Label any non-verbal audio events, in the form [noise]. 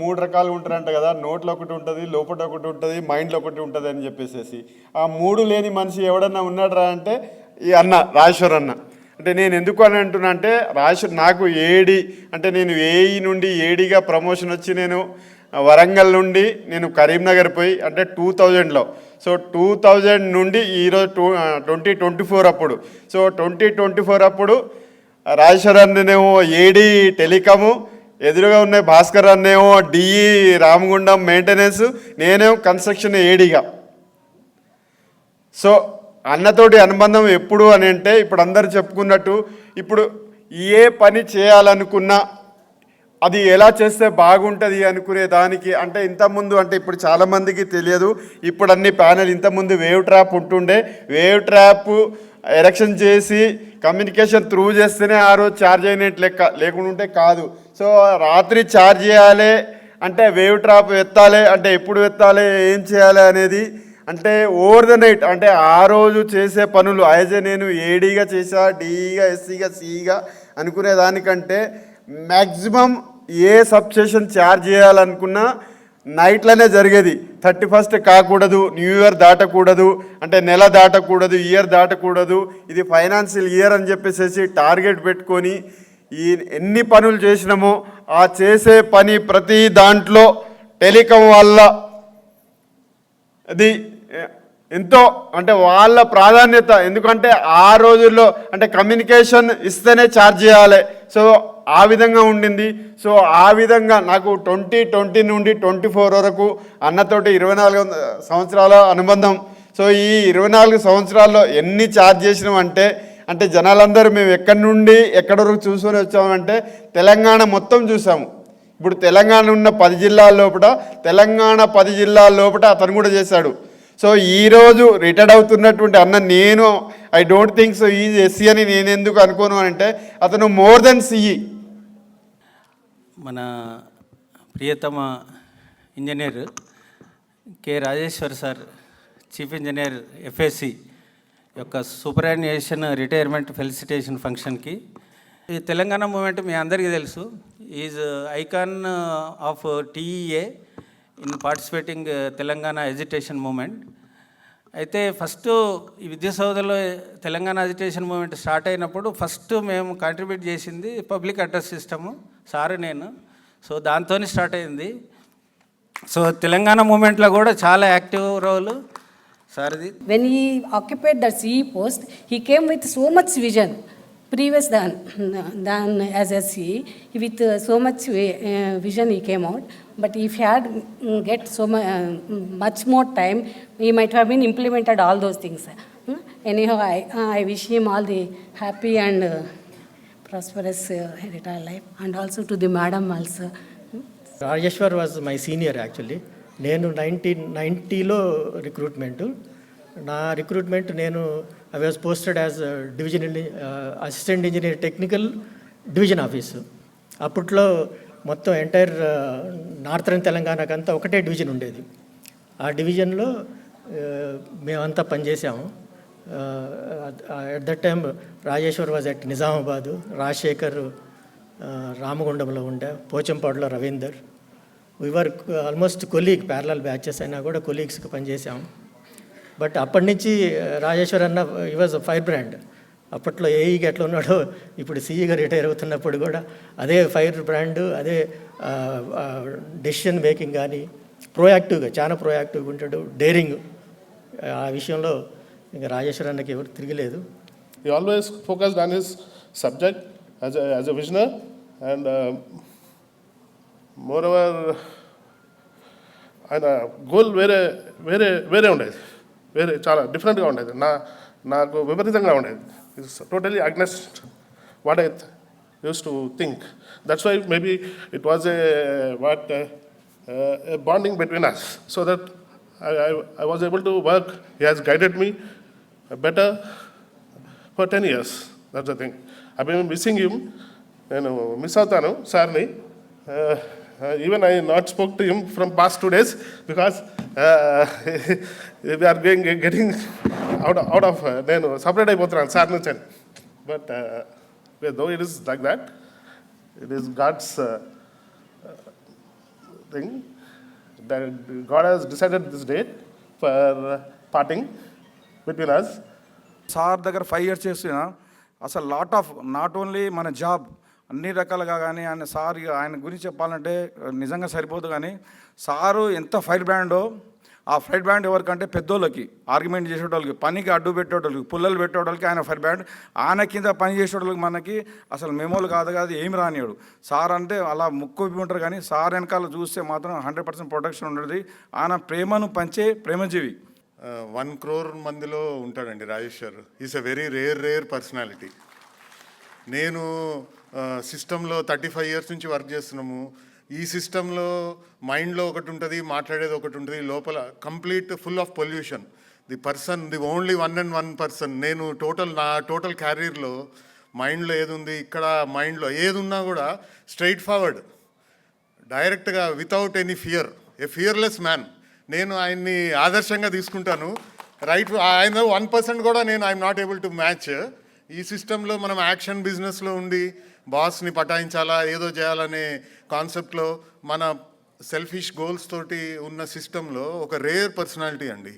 మూడు రకాలు ఉంటారంట కదా. నోట్లో ఒకటి ఉంటుంది లోపల ఒకటి ఉంటుంది మైండ్లో ఒకటి ఉంటుంది అని చెప్పేసి ఆ మూడు లేని మనిషి ఎవడన్నా ఉన్నాడరా అంటే ఈ అన్న రాజేశ్వర్ అన్న. అంటే నేను ఎందుకు అని అంటున్నా అంటే రాజేశ్వర్ నాకు ఏడి అంటే నేను ఏఈ నుండి ఏడీగా ప్రమోషన్ వచ్చి నేను వరంగల్ నుండి నేను కరీంనగర్ పోయి అంటే టూ థౌజండ్లో. సో టూ థౌజండ్ నుండి ఈరోజు టూ ట్వంటీ ట్వంటీ ఫోర్ అప్పుడు. సో ట్వంటీ ట్వంటీ ఫోర్ అప్పుడు రాజేశ్వర్ అన్ననేమో ఏడి టెలికాము ఎదురుగా ఉన్న భాస్కర్ అన్నేమో డిఈ రామగుండం మెయింటెనెన్స్ నేనేమో కన్స్ట్రక్షన్ ఏడిగా సో అన్నతోటి అనుబంధం ఎప్పుడు అని అంటే ఇప్పుడు అందరు చెప్పుకున్నట్టు ఇప్పుడు ఏ పని చేయాలనుకున్నా అది ఎలా చేస్తే బాగుంటుంది అనుకునే దానికి అంటే ఇంతకుముందు అంటే ఇప్పుడు చాలామందికి తెలియదు ఇప్పుడు అన్ని ప్యానెల్ ఇంతకుముందు వేవ్ ట్రాప్ ఉంటుండే వేవ్ ట్రాప్ ఎరక్షన్ చేసి కమ్యూనికేషన్ త్రూ చేస్తేనే ఆ రోజు ఛార్జ్ అయినట్టు లెక్క లేకుండా ఉంటే కాదు. సో రాత్రి ఛార్జ్ చేయాలి అంటే వేవ్ ట్రాప్ ఎత్తాలి అంటే ఎప్పుడు ఎత్తాలి ఏం చేయాలి అనేది అంటే ఓవర్ ద నైట్ అంటే ఆ రోజు చేసే పనులు యాజ్ ఏ నేను ఏడీగా చేసా డిఈగా ఎస్సీగా సిఈగా అనుకునే దానికంటే మ్యాక్సిమం ఏ సబ్స్టేషన్ ఛార్జ్ చేయాలనుకున్నా నైట్లోనే జరిగేది. థర్టీ ఫస్ట్ కాకూడదు న్యూ ఇయర్ దాటకూడదు అంటే నెల దాటకూడదు ఇయర్ దాటకూడదు ఇది ఫైనాన్షియల్ ఇయర్ అని చెప్పేసి టార్గెట్ పెట్టుకొని ఈ ఎన్ని పనులు చేసినామో ఆ చేసే పని ప్రతి దాంట్లో టెలికాం వల్ల అది ఎంతో అంటే వాళ్ళ ప్రాధాన్యత. ఎందుకంటే ఆ రోజుల్లో అంటే కమ్యూనికేషన్ ఇస్తేనే ఛార్జ్ చేయాలి. సో ఆ విధంగా ఉండింది. సో ఆ విధంగా నాకు ట్వంటీ ట్వంటీ నుండి ట్వంటీ ఫోర్ వరకు అన్నతోటి ఇరవై నాలుగు సంవత్సరాల అనుబంధం. సో ఈ ఇరవై నాలుగు సంవత్సరాల్లో ఎన్ని ఛార్జ్ చేసినామంటే అంటే అంటే జనాలందరూ మేము ఎక్కడి నుండి ఎక్కడి వరకు చూసుకొని వచ్చామంటే తెలంగాణ మొత్తం చూసాము. ఇప్పుడు తెలంగాణ ఉన్న పది జిల్లాల లోపల తెలంగాణ పది జిల్లాల లోపల అతను కూడా చేశాడు. సో ఈరోజు రిటైర్డ్ అవుతున్నటువంటి అన్న నేను ఐ డోంట్ థింక్ సో ఈ ఎస్సీ అని నేను ఎందుకు అనుకోను అంటే అతను మోర్ దెన్ సిఈ మన ప్రియతమ engineer K Rajeshwar sir chief engineer FSC యొక్క సూపరాన్యుయేషన్ రిటైర్మెంట్ ఫెలిసిటేషన్ ఫంక్షన్కి. ఈ తెలంగాణ మూమెంట్ మీ అందరికీ తెలుసు. Is icon of TEA in participating Telangana agitation movement. అయితే ఫస్ట్ ఈ విద్యా సౌధలో తెలంగాణ అజిటేషన్ మూమెంట్ స్టార్ట్ అయినప్పుడు ఫస్ట్ మేము కాంట్రిబ్యూట్ చేసింది పబ్లిక్ అడ్రస్ సిస్టము సారు నేను. సో దాంతో స్టార్ట్ అయింది. సో తెలంగాణ మూమెంట్లో కూడా చాలా active role. When he occupied the CE post, he came with so much vision, previous than, [clears throat] than as a CE, with uh, so much uh, vision he came out. But if he had mm, get so uh, much more time, he might have been implemented all those things. Hmm? Anyhow, I, I wish him all the happy and prosperous retired life and also to the madam also. Hmm? Rajeshwar was my senior actually. నేను nineteen నైంటీలో recruitment. నా recruitment నేను I was posted as division assistant engineer technical division office. అప్పట్లో మొత్తం entire northern తెలంగాణకంతా ఒకటే division ఉండేది. ఆ డివిజన్లో మేమంతా పనిచేసాము at that time Rajeshwar was at Nizamabad Rajasekhar రామగుండంలో ఉండే పోచంపాడులో Ravinder we were almost colleague parallel batches అయినా కూడా కొలీగ్స్కి పనిచేసాం బట్ అప్పటి నుంచి uh, రాజేశ్వర్ అన్న ఈ వాజ్ ఫైర్ బ్రాండ్ అప్పట్లో ఏఈగా ఎట్లా ఉన్నాడో ఇప్పుడు సీఈగా రిటైర్ అవుతున్నప్పుడు కూడా అదే ఫైర్ బ్రాండ్ అదే డెసిషన్ మేకింగ్ కానీ ప్రోయాక్టివ్గా చాలా ప్రోయాక్టివ్గా ఉంటాడు. డేరింగ్ ఆ విషయంలో ఇంకా రాజేశ్వర్ అన్నకి ఎవరు తిరగలేదు. Always focused on his subject as as a, as and moreover ఆయన గోల్ వేరే వేరే వేరే ఉండేది వేరే చాలా డిఫరెంట్గా ఉండేది నా నాకు విపరీతంగా ఉండేది it's totally against what I use to think that's why maybe it was a what bonding between us so that I was able to work he has guided me better for 10 years. That's the thing. I've been missing him. నేను miss అవుతాను సార్ని uh, even I not spoke to him from past two days because we're going getting out out of నేను separate అయిపోతున్నాను sir నుంచి but though it is like that it is God's thing God God decided this date for parting between us sir దగ్గర five years చేస్తున్నా. అసలు lot of not only మన job అన్ని రకాలుగా కానీ ఆయన సార్ ఇక ఆయన గురించి చెప్పాలంటే నిజంగా సరిపోదు కానీ సారు ఎంత ఫైర్ బ్రాండో ఆ ఫైర్ బ్యాండ్ ఎవరికంటే పెద్దోళ్ళకి ఆర్గ్యుమెంట్ చేసేటోళ్ళకి పనికి అడ్డు పెట్టేటోళ్ళకి పుల్లలు పెట్టేటోళ్ళకి ఆయన ఫైర్ బ్యాండ్ ఆయన కింద పని చేసేటోళ్ళకి మనకి అసలు మెమోలు కాదు కాదు ఏమి రానివాడు సార్ అంటే అలా ముక్కు ఉంటారు కానీ సార్ వెనకాల చూస్తే మాత్రం హండ్రెడ్ పర్సెంట్ ప్రొటెక్షన్ ఉంటుంది ఆయన ప్రేమను పంచే ప్రేమజీవి. వన్ క్రోర్ మందిలో ఉంటాడండి Rajeshwar is a very rare rare personality నేను సిస్టంలో థర్టీ ఫైవ్ ఇయర్స్ నుంచి వర్క్ చేస్తున్నాము. ఈ సిస్టంలో మైండ్లో ఒకటి ఉంటుంది మాట్లాడేది ఒకటి ఉంటుంది. లోపల complete full of pollution. The person the only one and one person. నేను టోటల్ నా టోటల్ క్యారియర్లో మైండ్లో ఏది ఉంది ఇక్కడ మైండ్లో ఏది ఉన్నా కూడా స్ట్రైట్ ఫార్వర్డ్. డైరెక్ట్గా without any fear. A fearless man. నేను ఆయన్ని ఆదర్శంగా తీసుకుంటాను. రైట్ ఆయన వన్ పర్సెంట్ కూడా నేను I'm not able to match. ఈ సిస్టంలో మనం యాక్షన్ బిజినెస్లో ఉండి బాస్ని పటాయించాలా ఏదో చేయాలనే కాన్సెప్ట్లో మన సెల్ఫిష్ గోల్స్ తోటి ఉన్న సిస్టంలో ఒక రేర్ పర్సనాలిటీ అండి.